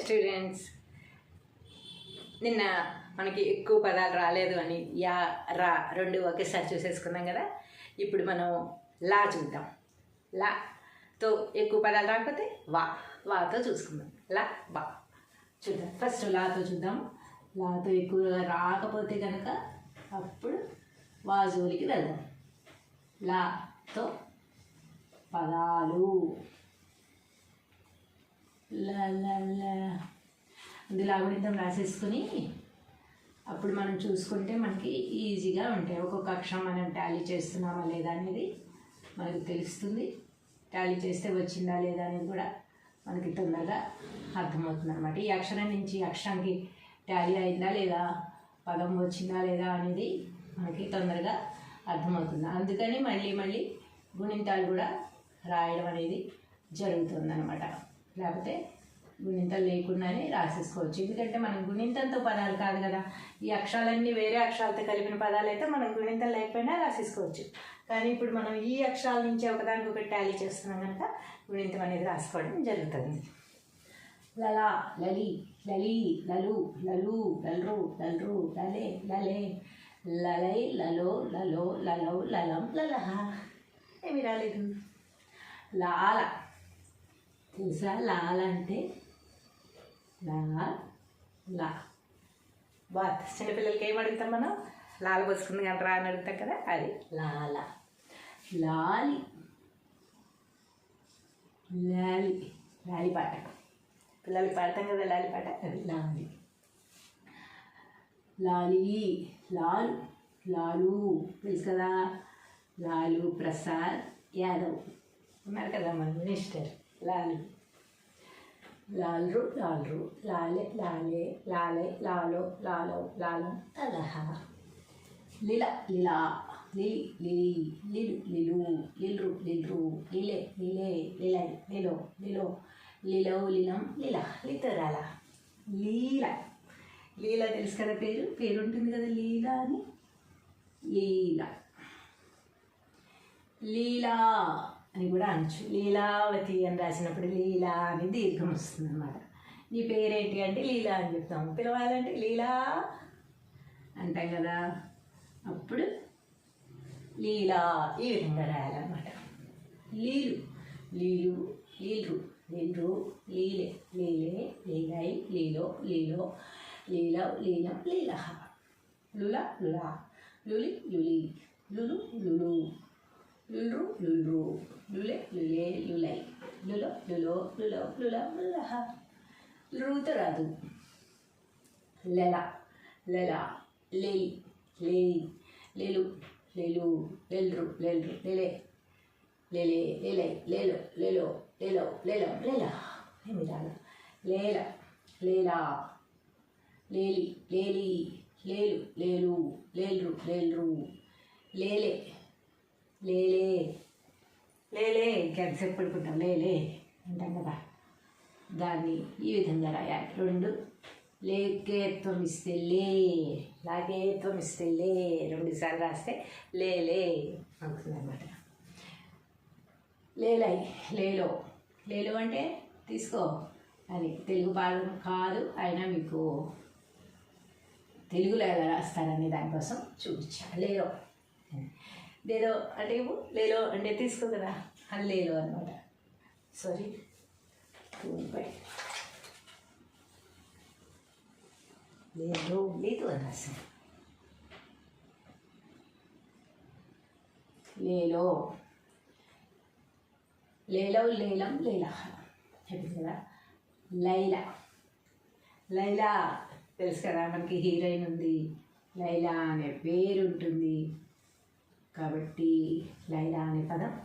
Students నిన్న మనకి ఎక్కువ పదాలు రాలేదు అని యా రా రెండు ఒకేసారి చూసేసుకున్నాం కదా. ఇప్పుడు మనం లా చూద్దాం. లా తో ఎక్కువ పదాలు రాకపోతే వా వాతో చూసుకుందాం. లా బా చూద్దాం. ఫస్ట్ లాతో చూద్దాం. లాతో ఎక్కువగా రాకపోతే కనుక అప్పుడు వా జోలికి వెళ్దాం. లాతో పదాలు. లా లా రాసేసుకుని అప్పుడు మనం చూసుకుంటే మనకి ఈజీగా ఉంటాయి. ఒక్కొక్క అక్షరం మనం టాలీ చేస్తున్నామా లేదా అనేది మనకు తెలుస్తుంది. టాలీ చేస్తే వచ్చిందా లేదా అనేది కూడా మనకి తొందరగా అర్థమవుతుంది అనమాట ఈ అక్షరం నుంచి అక్షరానికి టాలీ అయిందా లేదా పదం వచ్చిందా లేదా అనేది మనకి తొందరగా అర్థమవుతుంది. అందుకని మళ్ళీ మళ్ళీ గుణింతాలు కూడా రాయడం అనేది జరుగుతుంది అనమాట లేకపోతే గుణింతం లేకుండానే రాసేసుకోవచ్చు. ఎందుకంటే మనం గుణింతంతో పదాలు కాదు కదా. ఈ అక్షరాలన్నీ వేరే అక్షరాలతో కలిపిన పదాలు అయితే మనం గుణింతం లేకపోయినా రాసేసుకోవచ్చు. కానీ ఇప్పుడు మనం ఈ అక్షరాల నుంచి ఒకదానికి ఒకటి టాలీ చేస్తున్నాం కనుక గుణింతం అనేది రాసుకోవడం జరుగుతుంది. లలా లలి లలి లలు లలు లల్రు లల్రు లలే లలే లలై లలో లలో లలౌ లలం లలహ. ఏమి రాలేదు. లాల. తెలుసా లాల అంటే లా లా. బాత్ చిన్నపిల్లలకి ఏం అడుగుతాం మనం? లాల పోసుకుంది కానీ రా అని అడుగుతాం కదా అది. లాల లాలి లాలి. లాలి. పాట పిల్లలకి పాడతాం కదా లాలి పాట అది లాలి. లాలి లాలు లాలు. తెలుసు కదా? లాలు ప్రసాద్ యాదవ్. ఉన్నారు కదా మన మినిస్టర్. లాలు. లాల్రు లాల్రు లాలే లాలే లాలే లాలో లాలో లాలం లలహ లిల లిలా లిలి లిలి లిలు లిలు లిల్రు లిల్రు లిలే లిలే లిలై లిలో లిలో లిలో లిలం లిల లితరాల. లీల. లీల తెలుసు కదా పేరు? పేరు ఉంటుంది కదా లీల అని? లీల. లీలా. అని కూడా అనొచ్చు. లీలావతి అని రాసినప్పుడు లీలా అని దీర్ఘం వస్తుంది అనమాట నీ పేరేంటి అంటే లీలా అని చెప్తాము. పిలవాలంటే లీలా అంటాం కదా. అప్పుడు లీలా ఈ విధంగా రాయాలన్నమాట. లీలు లీలు లీలు లీలు లీలే లీలే లీలై లీలో లీలో లీల లీలం లీల లుల లులా. లులి లులి. లులు లులు. లుల్రు లుల్రు లులే లులే లులై. లులో లులో లులో లుల లులహ. లురుతో రాదు. లెల లెల లేలి లేయి లేలు లేలు లెల్రు లెల్రు లెలే. లెలే లేలై లేలో లేలో లేలో లేలో లేలా. ఏమి రాలా లేల లేలా. లేలి లేలి. లేలు లేలు లేల్రు లేల్రు. లేలే. లేలే లేలే ఇంకెంతసేపు పడుకుంటాం. లేలే అంటాం కదా. దాన్ని ఈ విధంగా రాయాలి. రెండు. లేకేత్వం ఇస్తే లే. లాగేత్వం ఇస్తే లే. రెండు సార్లు రాస్తే లేలే అవుతుంది అనమాట లేలై లేలో. లేలో అంటే తీసుకో. అని తెలుగు పాఠం కాదు అయినా మీకు తెలుగులో ఎలా రాస్తారని దానికోసం చూపించాను లేలో. లేదో అంటే ఏమో? లేలో అంటే తీసుకుందరా అది లేలో అనమాట సారీ బై లేదు లేదు అని లేలో. లేలో లేలం లేలా చెప్పింది కదా? లైలా. లైలా. తెలుసు కదా మనకి హీరోయిన్ ఉంది. లైలా అనే పేరు ఉంటుంది. కాబట్టి లైలా అనే పదం.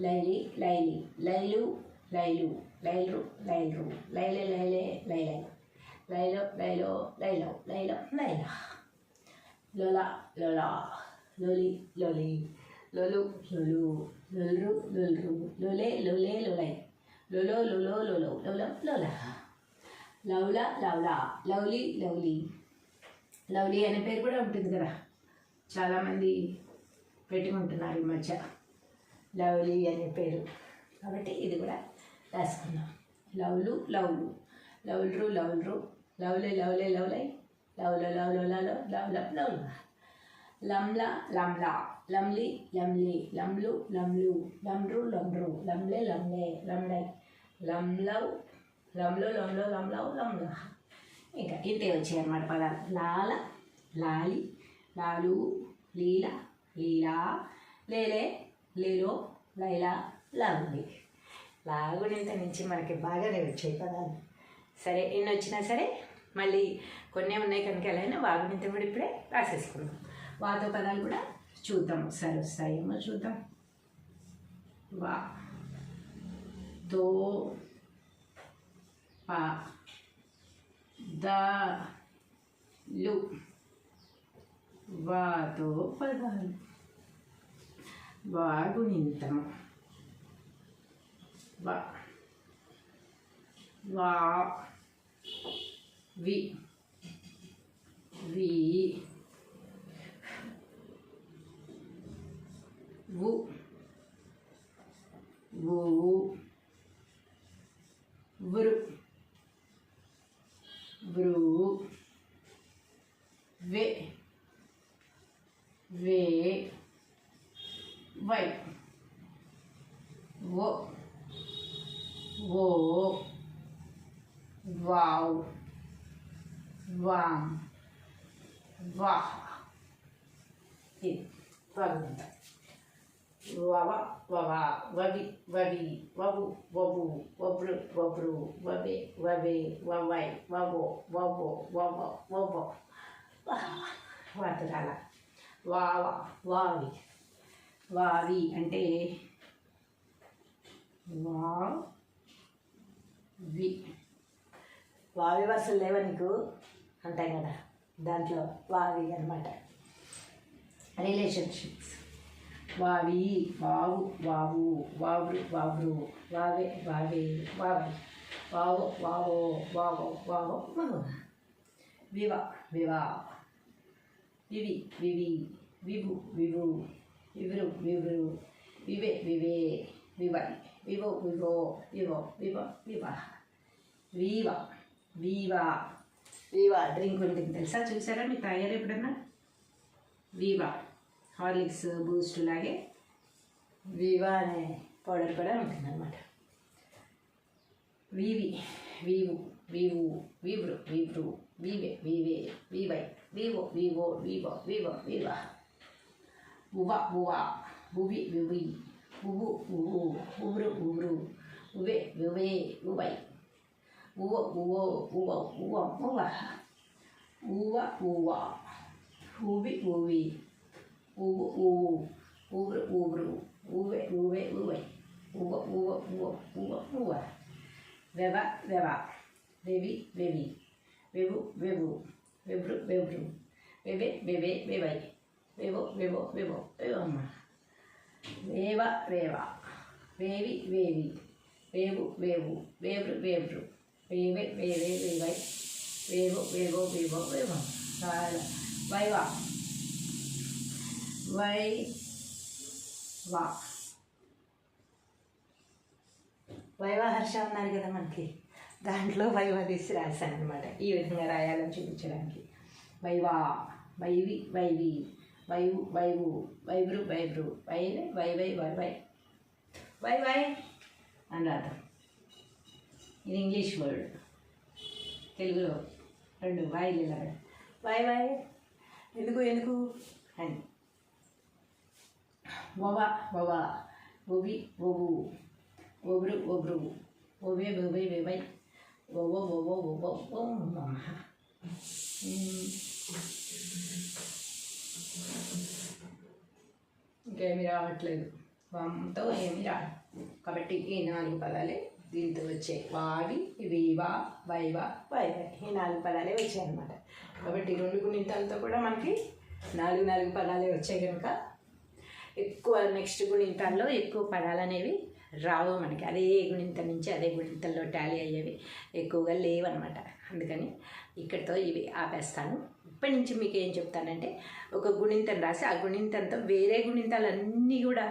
లైలి లైలి లైలు లైలు లైలు లైలు లైలే లైలే లైలై. లైలో లైలో లైలో లైలో లైలా. లోలా లోలా లోలి లోలి. లొలు లొలు లొల్రు లొల్రు లొలే లొలే లొలై. లొలో లొలో లొలో లొల లొల. లౌలా లౌలా లౌలి లౌలి. లవ్లీ అనే పేరు కూడా ఉంటుంది కదా. చాలామంది పెట్టుకుంటున్నారు ఈ మధ్య. లవ్లీ అనే పేరు. కాబట్టి ఇది కూడా రాసుకుందాం. లవ్లు లవ్లు. లవ్లు లవ్లు లవ్లే. లవ్లే లవ్లై లవ్లో లవ్లో లవ్లో లవ్ లవ్ లవ్ లమ్లా లమ్లా. లమ్లి లమ్లి. లమ్లు లమ్లు. లమ్రు లమ్రు. లమ్లే లమ్లే. లమ్లై. లమ్లవ్ లమ్లో లమ్లో లమ్లవ్ లమ్లా. ఇంకా ఇంతే వచ్చాయి అన్నమాట పదాలు. లాల లాలి లాలు లీల లీలా లేలే లేలో లైలా లాగుంది లాగునింత నుంచి మనకి బాగానే వచ్చాయి పదాలు. సరే ఎన్ని వచ్చినా సరే మళ్ళీ కొన్ని ఉన్నాయి కనుక ఎలా అయినా కూడా ఇప్పుడే రాసేసుకుందాం. వాతో పదాలు కూడా చూద్దాం. ఒకసారి వస్తాయేమో చూద్దాం. వా తో పా ద లు. వాతో పదాలు వాగునింతము వా. వా. వి. వి. వు. వు. వృ. వృ. వె. వై ఓ wo wow వామ్ వా ఇది బాగుంది వవ వవ వవి వవి వవు వవు వబ్రు వబ్రు వవే వవే వవై వవో వవో వవ వవ వాతరాల వావ వావి వావి అంటే వా వి. వావి వరుసలు లేవా నీకు? అంటాం కదా. దాంట్లో వావి అనమాట రిలేషన్షిప్స్. వావి వావు వావు వావు వావ్రు వావే వావే వావి. వావో వావో వావో వావో వావో. వివా వివా. వివి వివి వివు వివు. వివృ వివృ వివే వివే వివై వివో వివో వివో వివ వివ వీవ వీవా. వీవా. డ్రింక్ ఉంటుంది తెలుసా? చూసారా మీ తాగారు ఎప్పుడన్నా? వీవా. హార్లిక్స్ బూస్ట్ లాగే. వీవా అనే పౌడర్ కూడా ఉంటుంది అనమాట వీవి వీవు వీవు వీవ్రు వీవ్రు వీవే వీవే వీవై వీవో వీవో వీవో వీవో వీవా. bubak bubak bubik bubi bubuk bubu bubruk bubru bubik bube bubai bubuk bubo bubok bubok bubak bubak bubak bubik bubi bubuk bubu bubruk bubru bubik bube bubai bubok bubok bubok bubok bubak bebak bebak baby baby bebu bebu bebruk bebru bebe bebe bebai వెవో వెవో వెవో వెవమ్మ వేవ వేవ. వేవి వేవి. వేవు వేవు. వేవ్రు వేవ్రు. వేవే వేవే వేవై. వేవో వేవో వేవో. వేవం వైవ వై వా వైవా. హర్ష ఉన్నారు కదా మనకి. దాంట్లో వైవా తీసి రాశాను అనమాట ఈ విధంగా రాయాలని చూపించడానికి. వైవా. వైవి వైవి. वै वैभु वैभ्रु वैभ्रु वै वै वै वर्ड के रू वाई वै वैकू अववा ओबि ओबु बेबई ओबो ओबो ओबो ओम नमः ఇంకేమి రావట్లేదు. వంతో ఏమీ రాదు కాబట్టి ఈ నాలుగు పదాలే దీంతో వచ్చాయి. వావి వీవా వైవ వైవ. ఈ నాలుగు పదాలే వచ్చాయి అన్నమాట కాబట్టి రెండు గుణింతాలతో కూడా మనకి నాలుగు నాలుగు పదాలే వచ్చాయి కనుక ఎక్కువ నెక్స్ట్ గుణింతాల్లో ఎక్కువ పదాలు అనేవి రావు మనకి. అదే గుణింత నుంచి అదే గుణింతల్లో టాలీ అయ్యేవి ఎక్కువగా లేవన్నమాట. అందుకని ఇక్కడితో ఇవి ఆపేస్తాను. ఇప్పటి నుంచి మీకు ఏం చెప్తానంటే ఒక గుణింతం రాసి ఆ గుణింతంతో వేరే గుణింతాలన్నీ కూడా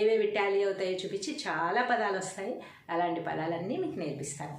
ఏవేవి టాలీ అవుతాయో చూపించి చాలా పదాలు వస్తాయి అలాంటి పదాలన్నీ మీకు నేర్పిస్తాను.